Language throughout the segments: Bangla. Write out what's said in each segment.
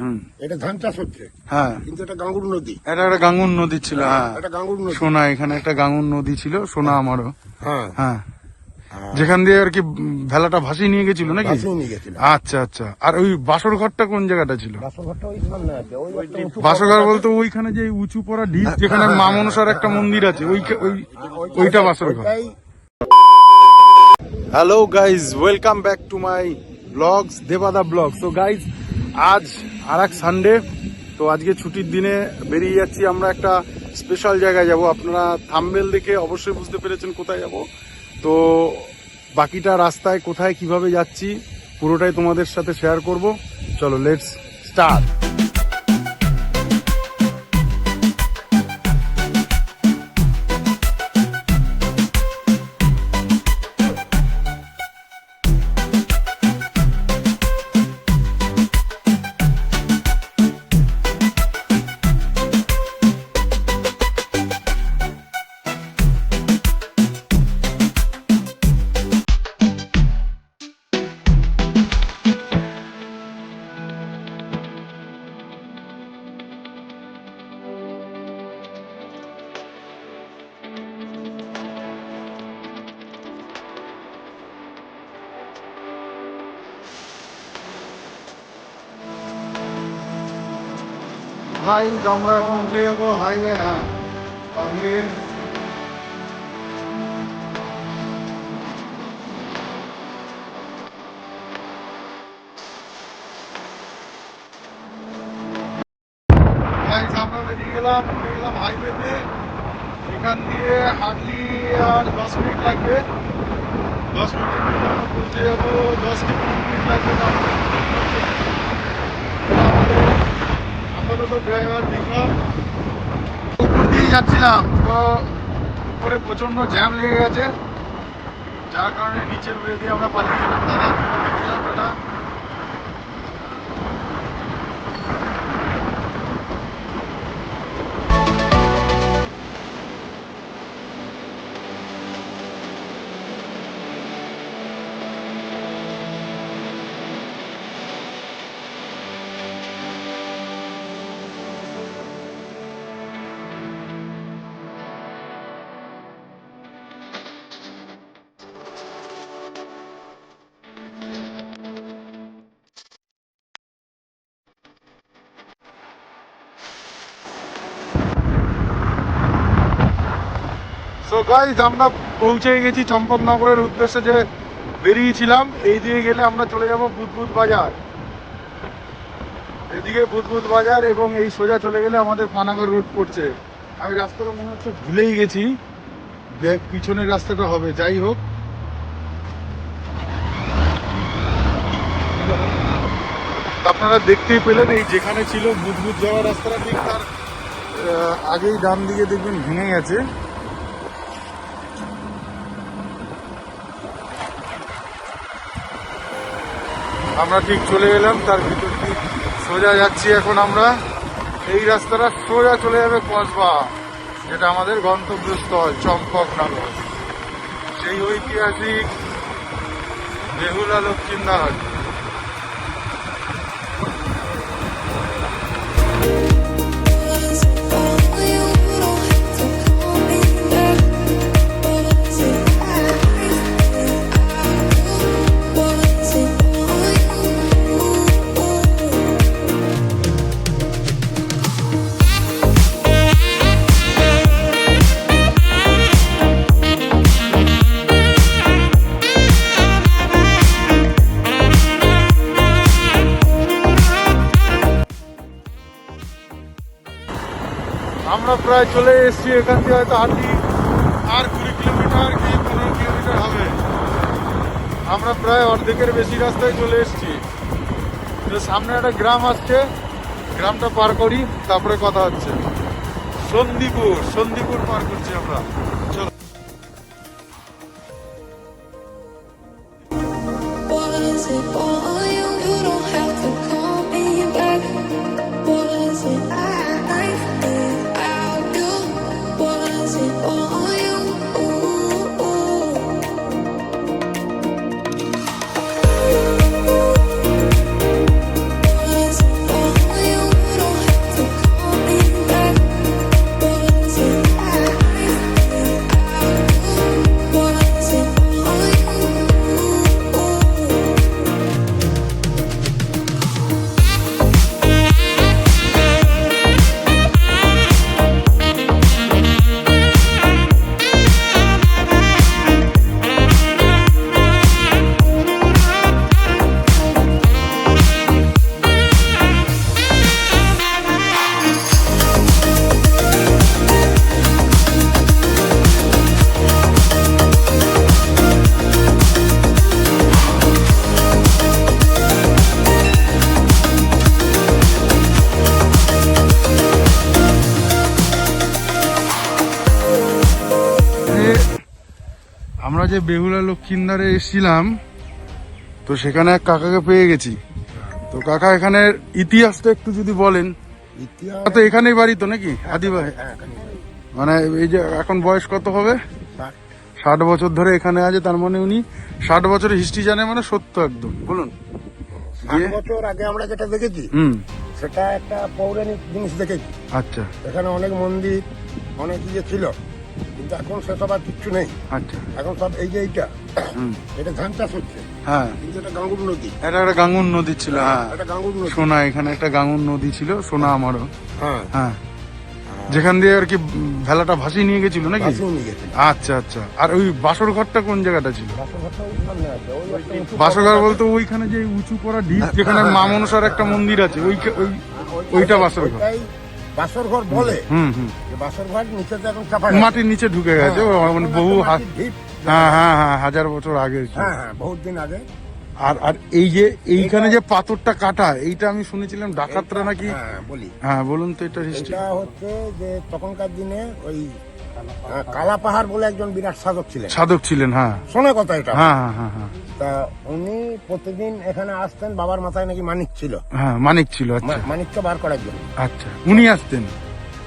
হুম। এটা ধান চাষ হচ্ছে। হ্যাঁ। কিন্তু এটা গাঙ্গুর নদী। এটা একটা গাঙ্গুর নদী ছিল হ্যাঁ এটা গাঙ্গুর নদী। সোনা এখানে একটা গাঙ্গুন নদী ছিল সোনা আমারও। হ্যাঁ। হ্যাঁ। যেখান দিয়ে আর কি ভেলাটা ভাসিয়ে নিয়ে গেছিল নাকি? নিয়ে আচ্ছা আচ্ছা। আর ওই বাসর ঘরটা কোন জায়গাটা ছিল? উঁচু বাসরঘর বলতে ওইখানে যে উঁচু পড়া ঢিপ যেখানে মা মনসার একটা মন্দির আছে ওই ওই ওইটা বাসর ঘর। Hello guys welcome back to my blogs Debada blog তো গাইজ আজ আর এক সানডে তো আজকে ছুটির দিনে বেরিয়ে যাচ্ছি। আমরা একটা স্পেশাল জায়গায় যাব। আপনারা থামবেল দেখে অবশ্যই বুঝতে পেরেছেন কোথায় যাব। তো বাকিটা রাস্তায় কোথায় কীভাবে যাচ্ছি, পুরোটাই তোমাদের সাথে শেয়ার করব। চলো লেটস স্টার্ট হ্যাঁ। পাবলিক Guys, আমরা বেরিয়ে গেলাম উঠে গেলাম হাইওয়েতে। এখান দিয়ে হার্ডলি আর দশ মিনিট লাগবে। দশ মিনিট পৌঁছে যাব দশ মিনিট লাগবে তারপরে আপাতত ড্রাইভার দেখলাম উপর দিয়ে যাচ্ছিলাম। তো উপরে প্রচণ্ড জ্যাম লেগে গেছে। যার কারণে নিচের ওয়ে দিয়ে আমরা পালিয়ে গেলাম। দাদা তোমাকে গেলাম দাদা সো গাইজ আমরা পৌঁছে গেছি চম্পকনগরের উদ্দেশ্যে যে বেরিয়েছিলাম। এই দিকে গেলে আমরা চলে যাব বুধবুধ বাজার। এদিকে বুধবুধ বাজার এবং এই সোজা চলে গেলে আমাদের পানাগড় রোড পড়ছে। আমি রাস্তাটা মনে হচ্ছে ভুলেই গেছি। দেখ, পিছনের রাস্তাটা হবে, যাই হোক। আপনারা দেখতেই পেলেন, এই যেখানে ছিল বুধবুধ যাওয়ার রাস্তাটা, ঠিক তার আগেই ডান দিকে দেখবেন ভেঙে গেছে। আমরা ঠিক চলে এলাম, তার ভিতর ঠিক সোজা যাচ্ছি এখন আমরা। এই রাস্তাটা সোজা চলে যাবে কসবা, যেটা আমাদের গন্তব্যস্থল চম্পকনগর সেই ঐতিহাসিক বেহুলা লক্ষ্মীন্দার আমরা প্রায় চলে এসেছি, এখান থেকে হয়তো হাঁটি আর কুড়ি কিলোমিটার কি, পনেরো কিলোমিটার হবে। আমরা প্রায় অর্ধেকের বেশি রাস্তায় চলে এসেছি। তো সামনে একটা গ্রাম আসছে, গ্রামটা পার করি, তারপরে কথা হচ্ছে। সন্দীপুর সন্দীপুর পার করছি আমরা। যে বেহুলা লক্ষিন্দারে এসেছিলাম তো সেখানে এক কাকাকে পেয়ে গেছি। তো কাকা এখানের ইতিহাসটা একটু যদি বলেন। ইতিহাস তো এখানেই বাড়ি তো নাকি? হ্যাঁ, এখানে বাড়ি। মানে এই যে এখন বয়স কত হবে? ষাট। বছর ধরে এখানে আছে তার মানে উনি ষাট বছরের হিস্ট্রি জানে মানে সত্য একদম। বলুন? বছর আগে আমরা যেটা দেখেছি সেটা একটা পৌরাণিক জিনিস দেখেছি। আচ্ছা। এখানে অনেক মন্দির অনেক ইয়ে ছিল। কিন্তু এখন সেসব আর কিচ্ছু নেই। আচ্ছা। এখন সব এই যে এইটা এটা ধান চাষ হচ্ছে। হ্যাঁ। কিন্তু এটা গাঙ্গুর নদী। এটা একটা গাঙ্গুর নদী ছিল হ্যাঁ। এটা গাঙ্গুর নদী। সোনা এখানে একটা গাঙ্গুর নদী ছিল সোনা আমারও। হ্যাঁ। হ্যাঁ। যেখান দিয়ে আর কি ভেলাটা ভাসিয়ে নিয়ে গেছিল নাকি? আচ্ছা আচ্ছা। আর ওই বাসর ঘরটা কোন জায়গাটা ছিল? বাসর ঘর বলতে ওইখানে যে উঁচু করা ঢিপ যেখানে মা মনসার একটা মন্দির আছে ওই ওই ওইটা বাসর ঘর। বাসর ঘর বলে বাসর ঘর নিচেতে এখন চাপা মাটির নিচে ঢুকে গেছে। মানে বহু হ্যাঁ হ্যাঁ হ্যাঁ হাজার বছর আগে হ্যাঁ হ্যাঁ বহুত দিন আগে। আর আর এই যে এইখানে যে পাথরটা কাটা এইটা আমি শুনেছিলাম ডাকাতরা নাকি হ্যাঁ বলি। হ্যাঁ বলুন তো এটা হিস্ট্রি হচ্ছে যে তখনকার দিনে ওই কালা পাহাড় বলে একজন বিরাট সাধক ছিলেন। সাধক ছিলেন হ্যাঁ। শোনা কথা এটা। হ্যাঁ হ্যাঁ হ্যাঁ হ্যাঁ। তা উনি প্রতিদিন এখানে আসতেন বাবার মাথায় নাকি মানিক ছিল। হ্যাঁ মানিক ছিল আচ্ছা। মানিককে বার করার জন্য আচ্ছা উনি আসতেন?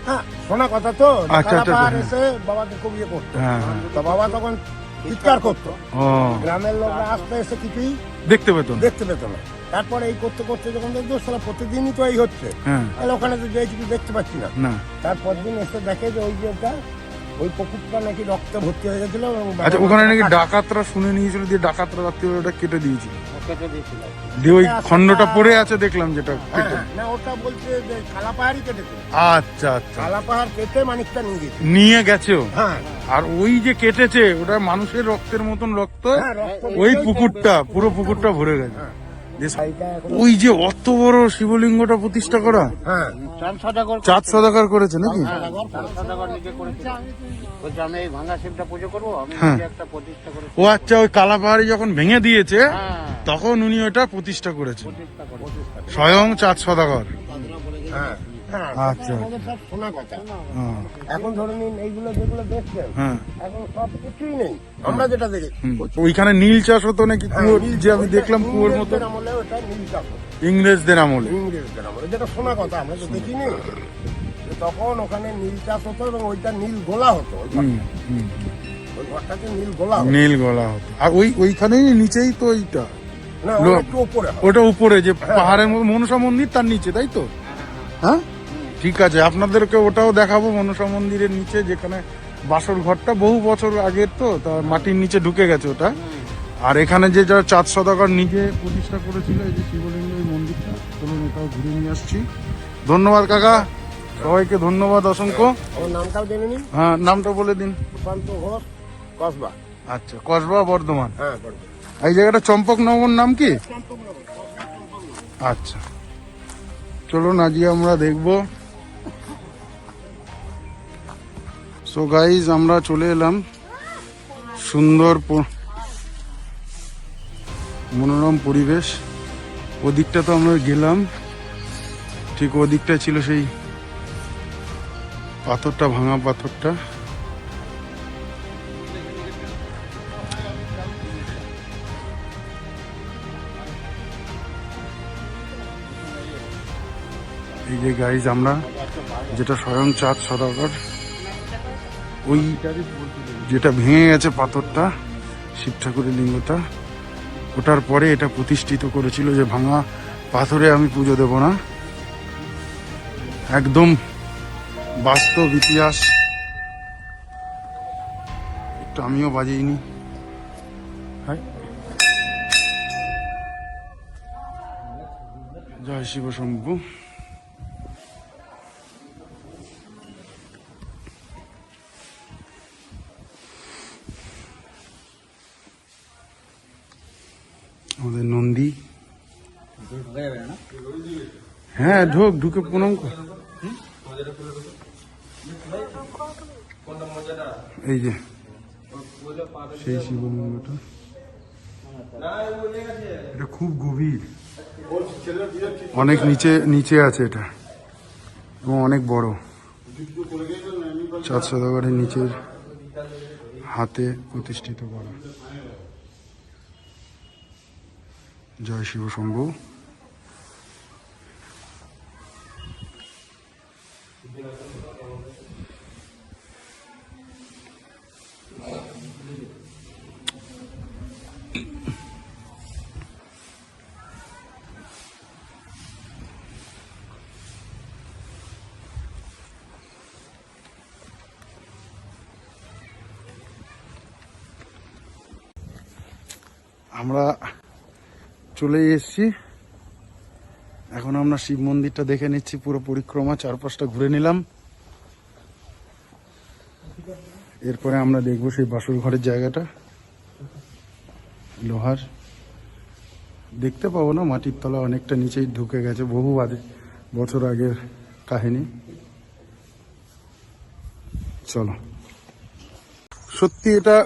হ্যাঁ শোনা কথা তো আচ্ছা, আচ্ছা, পাহাড় হ্যাঁ। এসে বাবাকে খুব ইয়ে করতো। হ্যাঁ হ্যাঁ। বাবা তখন চিৎকার করতো। গ্রামের লোকরা আসতে এসে কিছুই দেখতে পেতেন দেখতে পেত না। তারপরে এই করতে করতে যখন দেখতো সালা প্রতিদিনই তো এই হচ্ছে। তাহলে ওখানে তো যে কিছু দেখতে পাচ্ছি না। তারপর দিন এসে দেখে যে ওই যে ওটা ওই পুকুরটা নাকি রক্তে ভর্তি হয়ে গেছিল আচ্ছা ওখানে নাকি ডাকাতরা শুনে নিয়েছিল দিয়ে ডাকাতরা রাত্রি ওটা কেটে দিয়েছিল। কেটে দিয়েছিল। দিয়ে ওই খণ্ডটা পড়ে আছে দেখলাম যেটা হ্যাঁ, কেটে। হ্যাঁ, না ওটা বলছে যে কালা কেটেছে। আচ্ছা আচ্ছা। কালা পাহাড় কেটে মানিকটা নিয়ে গেছে। নিয়ে হ্যাঁ। আর ওই যে কেটেছে ওটা মানুষের রক্তের মতন রক্ত হ্যাঁ, ওই পুকুরটা পুরো পুকুরটা ভরে গেছে। ওই যে অত বড় শিবলিঙ্গটা প্রতিষ্ঠা করা? হ্যাঁ। চাঁদ সদাগর করেছে। নাকি? হ্যাঁ। ও আচ্ছা ওই কালাপাহাড়ি যখন ভেঙে দিয়েছে হ্যাঁ। তখন উনি ওটা প্রতিষ্ঠা করেছেন। স্বয়ং চাঁদ সদাগর। হ্যাঁ। আচ্ছা। আমাদের সব শোনা কথা হ্যাঁ, এখন ধরে নিন এইগুলো যেগুলো দেখছেন হ্যাঁ এখন সব কিছুই নেই। আমরা যেটা দেখি। ওইখানে নীল চাষ হতো নাকি কুয়োর যে আমি দেখলাম কুয়োর মতো। ইংরেজদের আমলে ওটা নীল চাষ ইংরেজদের আমলে। ইংরেজদের আমলে। যেটা শোনা কথা আমরা তো দেখিনি। তখন ওখানে নীল চাষ হতো এবং ওইটা নীল গোলা হতো। ওই ঘরটাকে নীল গোলা নীল গলা হতো। আর ওই ওইখানেই নিচেই তো এইটা। না ওটা উপরে হয় উপরে যে পাহাড়ের মনসা মন্দির তার নিচে তাই তো? হ্যাঁ? ঠিক আছে আপনাদেরকে ওটাও দেখাবো মনসা মন্দিরের নিচে যেখানে বাসর ঘরটা বহু বছর আগের তো তা মাটির নিচে ঢুকে গেছে ওটা। আর এখানে যে যারা চাঁদ সদাগর নিজে প্রতিষ্ঠা করেছিল এই যে শিবলিঙ্গ এই মন্দিরটা চলুন এটাও ঘুরে নিয়ে আসছি। ধন্যবাদ কাকা সবাইকে ধন্যবাদ অসংখ্য। আমার নামটাও জেনে নিন। হ্যাঁ নামটা বলে দিন। কসবা। আচ্ছা কসবা বর্ধমান। হ্যাঁ এই জায়গাটা চম্পকনগর নাম কি? আচ্ছা। চলুন আজকে আমরা দেখব। সো গাইজ আমরা চলে এলাম সুন্দর মনোরম পরিবেশ। ওদিকটা তো আমরা গেলাম। ঠিক ওদিকটা ছিল সেই পাথরটা, ভাঙা পাথরটা। এই যে গাইজ আমরা যেটা স্বয়ং চাঁদ সদাগর। ওই যেটা ভেঙে গেছে পাথরটা শিব ঠাকুরের লিঙ্গটা ওটার পরে এটা প্রতিষ্ঠিত করেছিল যে ভাঙা পাথরে আমি পুজো দেব না। একদম বাস্তব ইতিহাস। একটু আমিও বাজিয়ে হ্যাঁ। জয় শিব শম্ভু। আমাদের নন্দী। হ্যাঁ ঢোক, ঢুকে প্রণাম এই যে, সেই শিবলিঙ্গটা এটা খুব গভীর। অনেক নিচে নিচে আছে এটা। এবং অনেক বড়। চাঁদ সদাগরের নিচের হাতে প্রতিষ্ঠিত করা। জয় শিব শম্ভু। আমরা চলে এসেছি। এখন আমরা শিব মন্দিরটা দেখে নিচ্ছি, পুরো পরিক্রমা, চারপাশটা ঘুরে নিলাম। এরপরে আমরা দেখব সেই বাসর ঘরের জায়গাটা। লোহার। দেখতে পাবো না, মাটির তলা অনেকটা নিচেই ঢুকে গেছে, বহু বাদে বছর আগের কাহিনী। চলো। সত্যি এটা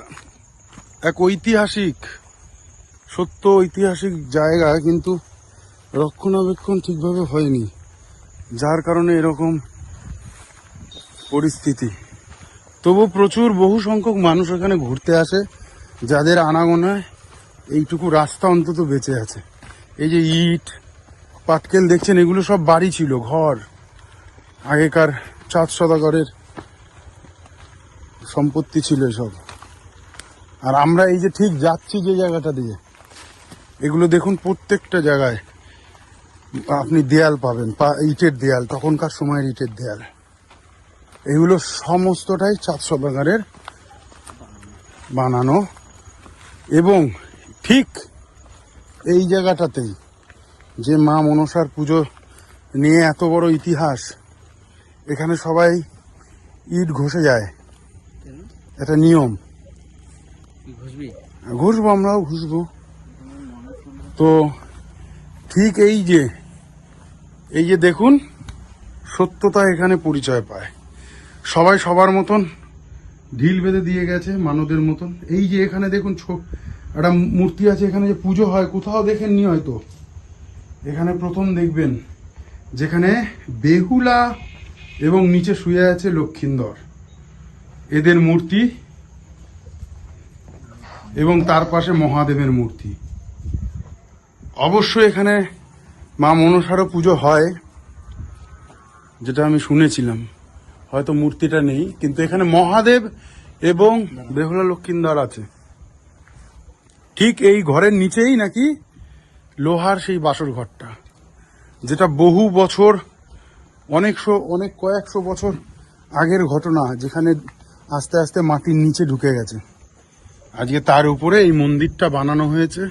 এক ঐতিহাসিক সত্য ঐতিহাসিক জায়গা, কিন্তু রক্ষণাবেক্ষণ ঠিকভাবে হয়নি। যার কারণে এরকম পরিস্থিতি। তবু প্রচুর বহু সংখ্যক মানুষ এখানে ঘুরতে আসে, যাদের আনাগোনায় এইটুকু রাস্তা অন্তত বেঁচে আছে। এই যে ইট, পাটকেল দেখছেন, এগুলো সব বাড়ি ছিল, ঘর। আগেকার চাঁদ সদাগরের সম্পত্তি ছিল সব আর আমরা এই যে ঠিক যাচ্ছি যে জায়গাটা দিয়ে এগুলো দেখুন প্রত্যেকটা জায়গায় আপনি দেয়াল পাবেন ইটের দেয়াল তখনকার সময়ের ইটের দেয়াল। এগুলো সমস্তটাই চাঁদ সদাগারের বানানো। এবং ঠিক এই জায়গাটাতেই যে মা মনসার পুজো নিয়ে এত বড় ইতিহাস এখানে সবাই ইট ঘষে যায়। এটা নিয়ম। ঘুষবো আমরাও ঘুষবো। তো ঠিক এই যে এই যে দেখুন, সত্যতা এখানে পরিচয় পায়। সবাই সবার মতন ঢিল বেঁধে দিয়ে গেছে মানদের মতন। এই যে এখানে দেখুন একটা মূর্তি আছে এখানে যে পুজো হয়, কোথাও দেখেননি হয়তো? এখানে প্রথম দেখবেন, যেখানে বেহুলা এবং নিচে শুয়ে আছে লক্ষিন্দর। এদের মূর্তি এবং তার পাশে মহাদেবের মূর্তি। অবশ্যই এখানে মা মনসারও পুজো হয়, যেটা আমি শুনেছিলাম। হয়তো মূর্তিটা নেই, কিন্তু এখানে মহাদেব এবং বেহুলা লক্ষিন্দর আছে। ঠিক এই ঘরের নিচেই নাকি লোহার সেই বাসর ঘরটা, যেটা বহু বছর অনেকশো অনেক কয়েকশো বছর আগের ঘটনা, যেখানে আস্তে আস্তে মাটির নিচে ঢুকে গেছে। আজকে তার উপরে এই মন্দিরটা বানানো হয়েছে।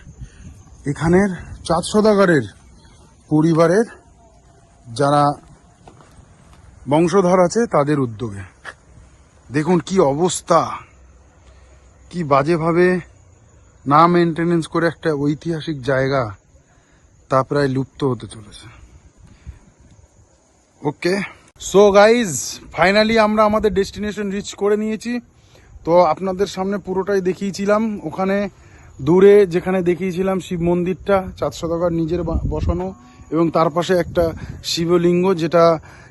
এখানের চাঁদ সদাগরের পরিবারের যারা বংশধর আছে, তাদের উদ্যোগে। দেখুন কি অবস্থা। কি বাজেভাবে না মেনটেনেন্স করে একটা ঐতিহাসিক জায়গা তা প্রায় লুপ্ত হতে চলেছে। ওকে? সো গাইজ ফাইনালি আমরা আমাদের ডেস্টিনেশন রিচ করে নিয়েছি। তো আপনাদের সামনে পুরোটাই দেখিয়েছিলাম। ওখানে দূরে যেখানে দেখিয়েছিলাম শিব মন্দিরটা চাঁদ সদাগর নিজের বসানো এবং তার পাশে একটা শিবলিঙ্গ যেটা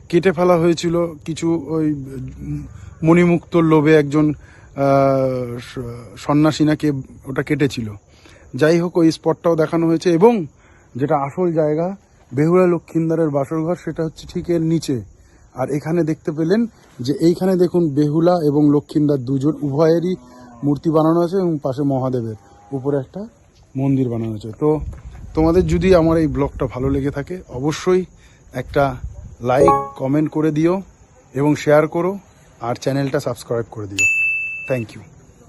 কেটে ফেলা হয়েছিল কিছু ওই উম, মণিমুক্তর লোভে একজন সন্ন্যাসী নাকি ওটা কেটেছিল। যাই হোক ওই স্পটটাও দেখানো হয়েছে এবং যেটা আসল জায়গা বেহুলা লক্ষিন্দারের বাসরঘর সেটা হচ্ছে ঠিক এর নিচে। আর এখানে দেখতে পেলেন যে এইখানে দেখুন বেহুলা এবং লক্ষিন্দার দুজন উভয়েরই মূর্তি বানানো আছে এবং পাশে মহাদেবের। উপরে একটা মন্দির বানানো হয়েছে। তো তোমাদের যদি আমার এই ব্লগটা ভালো লেগে থাকে, অবশ্যই একটা লাইক, কমেন্ট করে দিও এবং শেয়ার করো, আর চ্যানেলটা সাবস্ক্রাইব করে দিও। Thank you